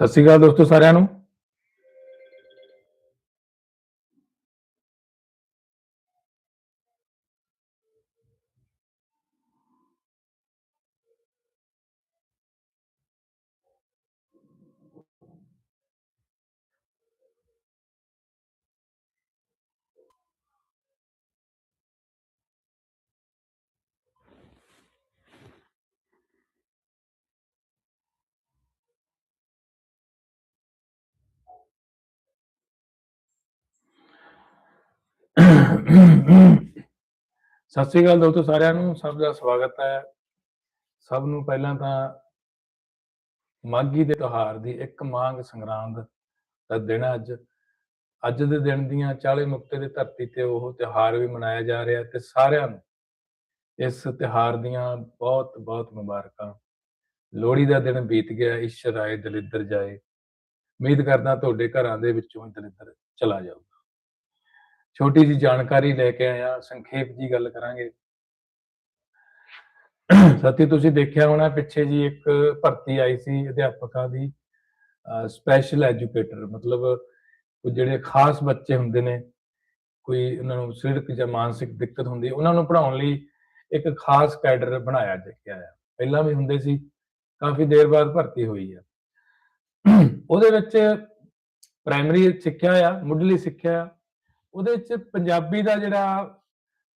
ਸਤਿ ਸ਼੍ਰੀ ਅਕਾਲ ਦੋਸਤੋ ਸਾਰਿਆਂ ਨੂੰ ਸਤਿ ਸ਼੍ਰੀ ਅਕਾਲ ਦੋਸਤੋ ਸਾਰਿਆਂ ਨੂੰ, ਸਭ ਦਾ ਸਵਾਗਤ ਹੈ। ਸਭ ਨੂੰ ਪਹਿਲਾਂ ਤਾਂ ਮਾਘੀ ਦੇ ਤਿਉਹਾਰ ਦੀ ਇੱਕ ਮਾਂਗ ਸੰਗਰਾਂਦ ਦਾ ਦਿਨ ਅੱਜ। ਅੱਜ ਦੇ ਦਿਨ ਦੀਆਂ 40 ਮੁਕਤੇ ਦੀ ਧਰਤੀ ਤੇ ਉਹ ਤਿਉਹਾਰ ਵੀ ਮਨਾਇਆ ਜਾ ਰਿਹਾ ਤੇ ਸਾਰਿਆਂ ਨੂੰ ਇਸ ਤਿਉਹਾਰ ਦੀਆਂ ਬਹੁਤ ਬਹੁਤ ਮੁਬਾਰਕਾਂ। ਲੋਹੜੀ ਦਾ ਦਿਨ ਬੀਤ ਗਿਆ, ਈਸ਼ਰ ਆਏ, ਦਲਿੱਦਰ ਜਾਏ। ਉਮੀਦ ਕਰਦਾ ਤੁਹਾਡੇ ਘਰਾਂ ਦੇ ਵਿੱਚੋਂ ਦਲਿੱਦਰ ਚਲਾ ਜਾਊਗਾ। ਛੋਟੀ ਜੀ ਜਾਣਕਾਰੀ ਲੈ ਕੇ ਆਇਆ, ਸੰਖੇਪ ਜੀ ਗੱਲ ਕਰਾਂਗੇ। ਸਾਥੀ, ਤੁਸੀਂ ਦੇਖਿਆ ਹੋਣਾ, ਪਿੱਛੇ ਜੀ ਇੱਕ ਭਰਤੀ ਆਈ ਸੀ ਅਧਿਆਪਕਾਂ ਦੀ ਸਪੈਸ਼ਲ ਐਜੂਕੇਟਰ ਮਤਲਬ ਉਹ ਜਿਹੜੇ ਖਾਸ ਬੱਚੇ ਹੁੰਦੇ ਨੇ, ਕੋਈ ਉਹਨਾਂ ਨੂੰ ਸਰੀਰਕ ਜਾਂ ਮਾਨਸਿਕ ਦਿੱਕਤ ਹੁੰਦੀ, ਉਹਨਾਂ ਨੂੰ ਪੜ੍ਹਾਉਣ ਲਈ ਇੱਕ ਖਾਸ ਕੈਡਰ ਬਣਾਇਆ ਗਿਆ ਆ ਪਹਿਲਾਂ ਵੀ ਹੁੰਦੇ ਸੀ, ਕਾਫੀ ਦੇਰ ਬਾਅਦ ਭਰਤੀ ਹੋਈ ਆ। ਉਹਦੇ ਵਿੱਚ ਪ੍ਰਾਇਮਰੀ ਸਿੱਖਿਆ ਆ, ਮੁੱਢਲੀ ਸਿੱਖਿਆ ਆ ਉਹਦੇ ਵਿੱਚ ਪੰਜਾਬੀ ਦਾ ਜਿਹੜਾ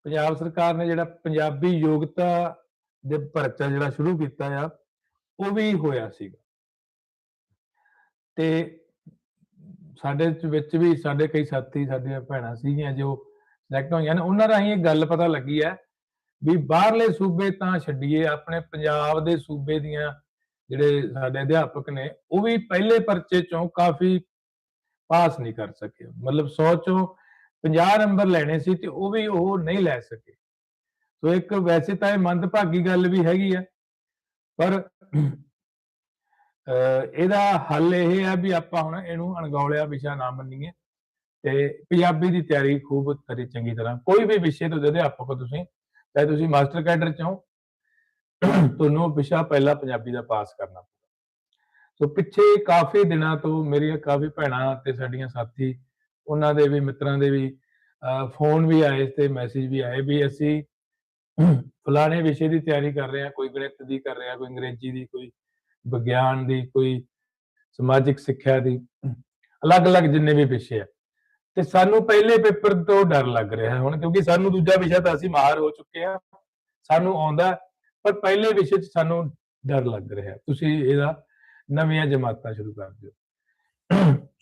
ਪੰਜਾਬ ਸਰਕਾਰ ਨੇ ਜਿਹੜਾ ਪੰਜਾਬੀ ਯੋਗਤਾ ਦੇ ਪਰਚਾ ਜਿਹੜਾ ਸ਼ੁਰੂ ਕੀਤਾ ਆ, ਉਹ ਵੀ ਹੋਇਆ ਸੀਗਾ। ਤੇ ਸਾਡੇ ਵਿੱਚ ਵੀ ਸਾਡੇ ਕਈ ਸਾਥੀ, ਸਾਡੀਆਂ ਭੈਣਾਂ ਸੀਗੀਆਂ ਜੋ ਸਿਲੈਕਟ ਹੋਈਆਂ ਨੇ, ਉਹਨਾਂ ਰਾਹੀਂ ਇਹ ਗੱਲ ਪਤਾ ਲੱਗੀ ਹੈ ਵੀ ਬਾਹਰਲੇ ਸੂਬੇ ਤਾਂ ਛੱਡੀਏ, ਆਪਣੇ ਪੰਜਾਬ ਦੇ ਸੂਬੇ ਦੀਆਂ ਜਿਹੜੇ ਸਾਡੇ ਅਧਿਆਪਕ ਨੇ, ਉਹ ਵੀ ਪਹਿਲੇ ਪਰਚੇ ਚੋਂ ਕਾਫੀ ਪਾਸ ਨਹੀਂ ਕਰ ਸਕੇ। ਮਤਲਬ 100 ਚੋਂ 50 ਨੰਬਰ ਲੈਣੇ ਸੀ ਤੇ ਉਹ ਵੀ ਉਹ ਨਹੀਂ ਲੈ ਸਕੇ। ਸੋ ਇੱਕ ਵੈਸੇ ਤਾਂ ਇਹ ਮੰਦਭਾਗੀ ਗੱਲ ਵੀ ਹੈਗੀ ਆ, ਪਰ ਇਹਦਾ ਹੱਲ ਇਹ ਹੈ ਵੀ ਆਪਾਂ ਹੁਣ ਇਹਨੂੰ ਅਣਗੌਲਿਆ ਵਿਸ਼ਾ ਨਾ ਮੰਨੀਏ ਤੇ ਪੰਜਾਬੀ ਦੀ ਤਿਆਰੀ ਖੂਬ ਕਰੀ ਚੰਗੀ ਤਰ੍ਹਾਂ। ਕੋਈ ਵੀ ਵਿਸ਼ੇ ਤੋਂ ਅਧਿਆਪਕ ਤੁਸੀਂ, ਚਾਹੇ ਤੁਸੀਂ ਮਾਸਟਰ ਕੈਡਰ ਚ ਹੋ, ਤੁਹਾਨੂੰ ਵਿਸ਼ਾ ਪਹਿਲਾਂ ਪੰਜਾਬੀ ਦਾ ਪਾਸ ਕਰਨਾ ਸੋ ਪਿੱਛੇ ਕਾਫੀ ਦਿਨਾਂ ਤੋਂ ਮੇਰੀਆਂ ਕਾਫੀ ਭੈਣਾਂ ਤੇ ਸਾਡੀਆਂ ਸਾਥੀ ਉਹਨਾਂ ਦੇ ਵੀ ਮਿੱਤਰਾਂ ਦੇ ਵੀ ਫੋਨ ਵੀ ਆਏ ਤੇ ਮੈਸੇਜ ਵੀ ਆਏ ਵੀ ਅਸੀਂ ਫਲਾਣੇ ਵਿਸ਼ੇ ਦੀ ਤਿਆਰੀ ਕਰ ਰਹੇ ਹਾਂ, ਕੋਈ ਗਣਿਤ ਦੀ ਕਰ ਰਿਹਾ, ਕੋਈ ਅੰਗਰੇਜ਼ੀ ਦੀ, ਕੋਈ ਵਿਗਿਆਨ ਦੀ, ਕੋਈ ਸਮਾਜਿਕ ਸਿੱਖਿਆ ਦੀ, ਅਲੱਗ-ਅਲੱਗ ਜਿੰਨੇ ਵੀ ਵਿਸ਼ੇ ਆ। ਤੇ ਸਾਨੂੰ ਪਹਿਲੇ ਪੇਪਰ ਤੋਂ ਡਰ ਲੱਗ ਰਿਹਾ ਹੁਣ, ਕਿਉਂਕਿ ਸਾਨੂੰ ਦੂਜਾ ਵਿਸ਼ਾ ਤਾਂ ਅਸੀਂ ਮਾਹਰ ਹੋ ਚੁੱਕੇ ਆ ਸਾਨੂੰ ਆਉਂਦਾ ਪਰ ਪਹਿਲੇ ਵਿਸ਼ੇ 'ਚ ਸਾਨੂੰ ਡਰ ਲੱਗ ਰਿਹਾ ਤੁਸੀਂ ਇਹਦਾ ਨਵੀਆਂ ਜਮਾਤਾਂ ਸ਼ੁਰੂ ਕਰ ਦਿਓ।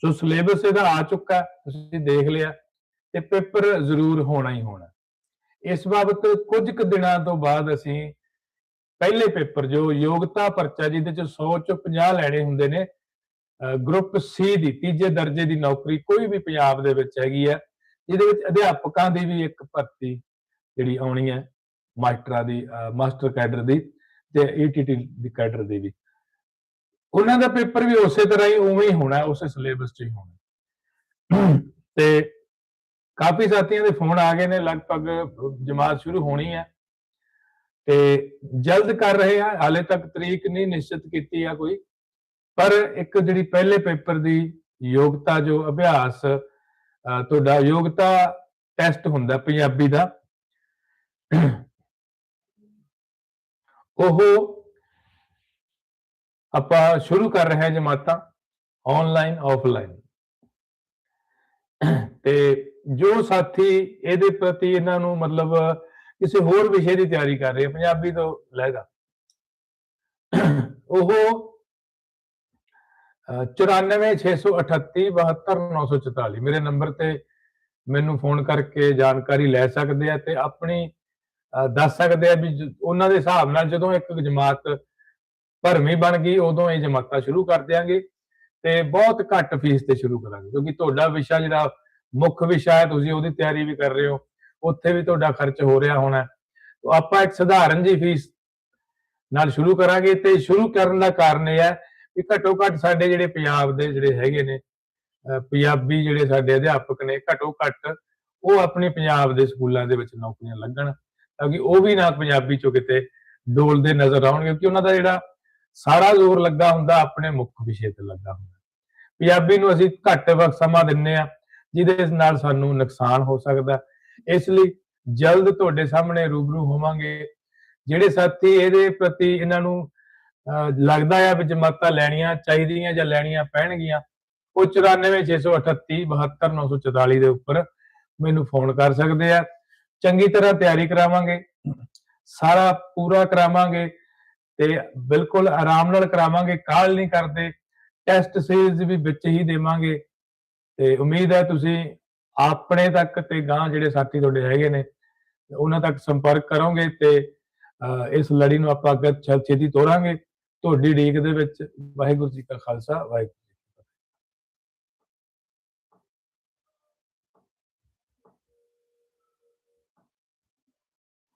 ਸੋ ਸਿਲੇਬਸ ਇਹਦਾ ਆ ਚੁੱਕਾ ਤੁਸੀਂ ਦੇਖ ਲਿਆ, ਤੇ ਪੇਪਰ ਜ਼ਰੂਰ ਹੋਣਾ ਹੀ ਹੋਣਾ। ਇਸ ਬਾਬਤ ਕੁਝ ਕੁ ਦਿਨਾਂ ਤੋਂ ਬਾਅਦ ਅਸੀਂ ਪਹਿਲੇ ਪੇਪਰ, ਜੋ ਯੋਗਤਾ ਪਰਚਾ, ਜਿਹਦੇ ਚ 100 ਚੋਂ 50 ਲੈਣੇ ਹੁੰਦੇ ਨੇ ਗਰੁੱਪ ਸੀ ਦੀ, ਤੀਜੇ ਦਰਜੇ ਦੀ ਨੌਕਰੀ ਕੋਈ ਵੀ ਪੰਜਾਬ ਦੇ ਵਿੱਚ ਹੈਗੀ ਹੈ, ਜਿਹਦੇ ਵਿੱਚ ਅਧਿਆਪਕਾਂ ਦੀ ਵੀ ਇੱਕ ਭਰਤੀ ਜਿਹੜੀ ਆਉਣੀ ਹੈ, ਮਾਸਟਰਾਂ ਦੀ ਮਾਸਟਰ ਕੈਡਰ ਦੀ ਤੇ ਈਟੀਟੀ ਦੀ ਕੈਡਰ ਦੀ ਵੀ। ਉਹਨਾਂ ਦਾ ਪੇਪਰ ਵੀ ਉਸੇ ਤਰ੍ਹਾਂ ਹੀ ਉਵੇਂ ਹੀ ਹੋਣਾ, ਉਸੇ ਸਿਲੇਬਸ 'ਚ ਹੀ ਹੋਣਾ। ਤੇ ਕਾਫੀ ਸਾਥੀਆਂ ਦੇ ਫੋਨ ਆ ਗਏ ਨੇ, ਲਗਭਗ ਜਮਾਤ ਸ਼ੁਰੂ ਹੋਣੀ ਹੈ। ਤੇ ਜਲਦ ਕਰ ਰਹੇ ਆ, ਹਾਲੇ ਤੱਕ ਤਰੀਕ ਨਹੀਂ ਨਿਸ਼ਚਿਤ ਕੀਤੀ ਆ ਕੋਈ। ਪਰ ਇੱਕ ਜਿਹੜੀ ਪਹਿਲੇ ਪੇਪਰ ਦੀ ਯੋਗਤਾ, ਜੋ ਅਭਿਆਸ ਤੁਹਾਡਾ ਯੋਗਤਾ ਟੈਸਟ ਹੁੰਦਾ ਪੰਜਾਬੀ ਦਾ, ਉਹ ਆਪਾਂ ਸ਼ੁਰੂ ਕਰ ਰਹੇ ਹਾਂ ਜਮਾਤਾਂ ਆਨਲਾਈਨ ਆਫਲਾਈਨ ਤੇ ਜੋ ਸਾਥੀ ਇਹਦੇ ਪ੍ਰਤੀ ਇਹਨਾਂ ਨੂੰ ਮਤਲਬ ਕਿਸੇ ਹੋਰ ਵਿਸ਼ੇ ਦੀ ਤਿਆਰੀ ਕਰ ਰਹੇ ਪੰਜਾਬੀ ਤੋਂ ਲੈਗਾ ਉਹ 9468372944 ਮੇਰੇ ਨੰਬਰ ਤੇ ਮੈਨੂੰ ਫੋਨ ਕਰਕੇ ਜਾਣਕਾਰੀ ਲੈ ਸਕਦੇ ਆ ਤੇ ਆਪਣੀ ਦੱਸ ਸਕਦੇ ਆ ਵੀ ਉਹਨਾਂ ਦੇ ਹਿਸਾਬ ਨਾਲ ਜਦੋਂ ਇੱਕ ਜਮਾਤ ਭਰਮੀ ਬਣ ਗਈ, ਉਦੋਂ ਇਹ ਜਮਾਤਾਂ ਸ਼ੁਰੂ ਕਰ ਦਿਆਂਗੇ ਤੇ ਬਹੁਤ ਘੱਟ ਫੀਸ ਤੇ ਸ਼ੁਰੂ ਕਰਾਂਗੇ, ਕਿਉਂਕਿ ਤੁਹਾਡਾ ਵਿਸ਼ਾ ਜਿਹੜਾ ਮੁੱਖ ਵਿਸ਼ਾ ਹੈ, ਤੁਸੀਂ ਉਹਦੀ ਤਿਆਰੀ ਵੀ ਕਰ ਰਹੇ ਹੋ, ਉੱਥੇ ਵੀ ਤੁਹਾਡਾ ਖਰਚ ਹੋ ਰਿਹਾ ਹੋਣਾ ਤਾਂ ਆਪਾਂ ਇੱਕ ਸਧਾਰਨ ਜੀ ਫੀਸ ਨਾਲ ਸ਼ੁਰੂ ਕਰਾਂਗੇ ਤੇ ਸ਼ੁਰੂ ਕਰਨ ਦਾ ਕਾਰਨ ਇਹ ਹੈ ਕਿ ਘੱਟੋ ਘੱਟ ਸਾਡੇ ਜਿਹੜੇ ਪੰਜਾਬ ਦੇ ਜਿਹੜੇ ਹੈਗੇ ਨੇ ਪੰਜਾਬੀ ਜਿਹੜੇ ਸਾਡੇ ਅਧਿਆਪਕ ਨੇ, ਘੱਟੋ ਘੱਟ ਉਹ ਆਪਣੇ ਪੰਜਾਬ ਦੇ ਸਕੂਲਾਂ ਦੇ ਵਿੱਚ ਨੌਕਰੀਆਂ ਲੱਗਣ, ਤਾਂ ਕਿ ਉਹ ਵੀ ਨਾ ਪੰਜਾਬੀ ਚੋਂ ਕਿਤੇ ਡੋਲਦੇ ਨਜ਼ਰ ਆਉਣ ਕਿਉਂਕਿ ਉਹਨਾਂ ਦਾ ਜਿਹੜਾ ਸਾਰਾ ਜ਼ੋਰ ਲੱਗਾ ਹੁੰਦਾ ਆਪਣੇ ਮੁੱਖ ਵਿਸ਼ੇ ਤੇ ਲੱਗਾ ਹੁੰਦਾ। ਪੰਜਾਬੀ ਨੂੰ ਅਸੀਂ ਘੱਟ ਵਕਤ ਸਮਾਂ ਦਿੰਨੇ ਆ ਜਿਹਦੇ ਨਾਲ ਸਾਨੂੰ ਨੁਕਸਾਨ ਹੋ ਸਕਦਾ ਇਸ ਲਈ ਜਲਦ ਤੁਹਾਡੇ ਸਾਹਮਣੇ ਰੂਬਰੂ ਹੋਵਾਂਗੇ। ਜਿਹੜੇ ਸਾਥੀ ਇਹਦੇ ਪ੍ਰਤੀ ਇਹਨਾਂ ਨੂੰ ਅਹ, ਲੱਗਦਾ ਆ ਵੀ ਜਮਾਤਾਂ ਲੈਣੀਆਂ ਚਾਹੀਦੀਆਂ ਜਾਂ ਲੈਣੀਆਂ ਪੈਣਗੀਆਂ ਉਹ 94638 72944 ਦੇ ਉੱਪਰ ਮੈਨੂੰ ਫੋਨ ਕਰ ਸਕਦੇ ਆ। ਚੰਗੀ ਤਰ੍ਹਾਂ ਤਿਆਰੀ ਕਰਾਵਾਂਗੇ। ਸਾਰਾ ਪੂਰਾ ਕਰਾਵਾਂਗੇ। ਤੇ ਬਿਲਕੁਲ ਆਰਾਮ ਨਾਲ ਕਰਾਵਾਂਗੇ ਕਾਲ ਨਹੀਂ ਕਰਦੇ ਟੈਸਟ ਸੀਰੀਜ਼ ਵੀ ਵਿੱਚ ਹੀ ਦੇਵਾਂਗੇ। ਤੇ ਉਮੀਦ ਹੈ ਤੁਸੀਂ ਆਪਣੇ ਤੱਕ ਤੇ ਗਾਂ ਜਿਹੜੇ ਸਾਥੀ ਤੁਹਾਡੇ ਹੈਗੇ ਨੇ ਉਹਨਾਂ ਤੱਕ ਸੰਪਰਕ ਕਰੋਗੇ ਤੇ ਅਹ, ਇਸ ਲੜੀ ਨੂੰ ਆਪਾਂ ਅੱਗੇ ਛੇ- ਛੇਤੀ ਤੋਰਾਂਗੇ। ਤੁਹਾਡੀ ਢੀਕ ਦੇ ਵਿੱਚ ਵਾਹਿਗੁਰੂ ਜੀ ਕਾ ਖਾਲਸਾ ਵਾਹਿਗੁਰੂ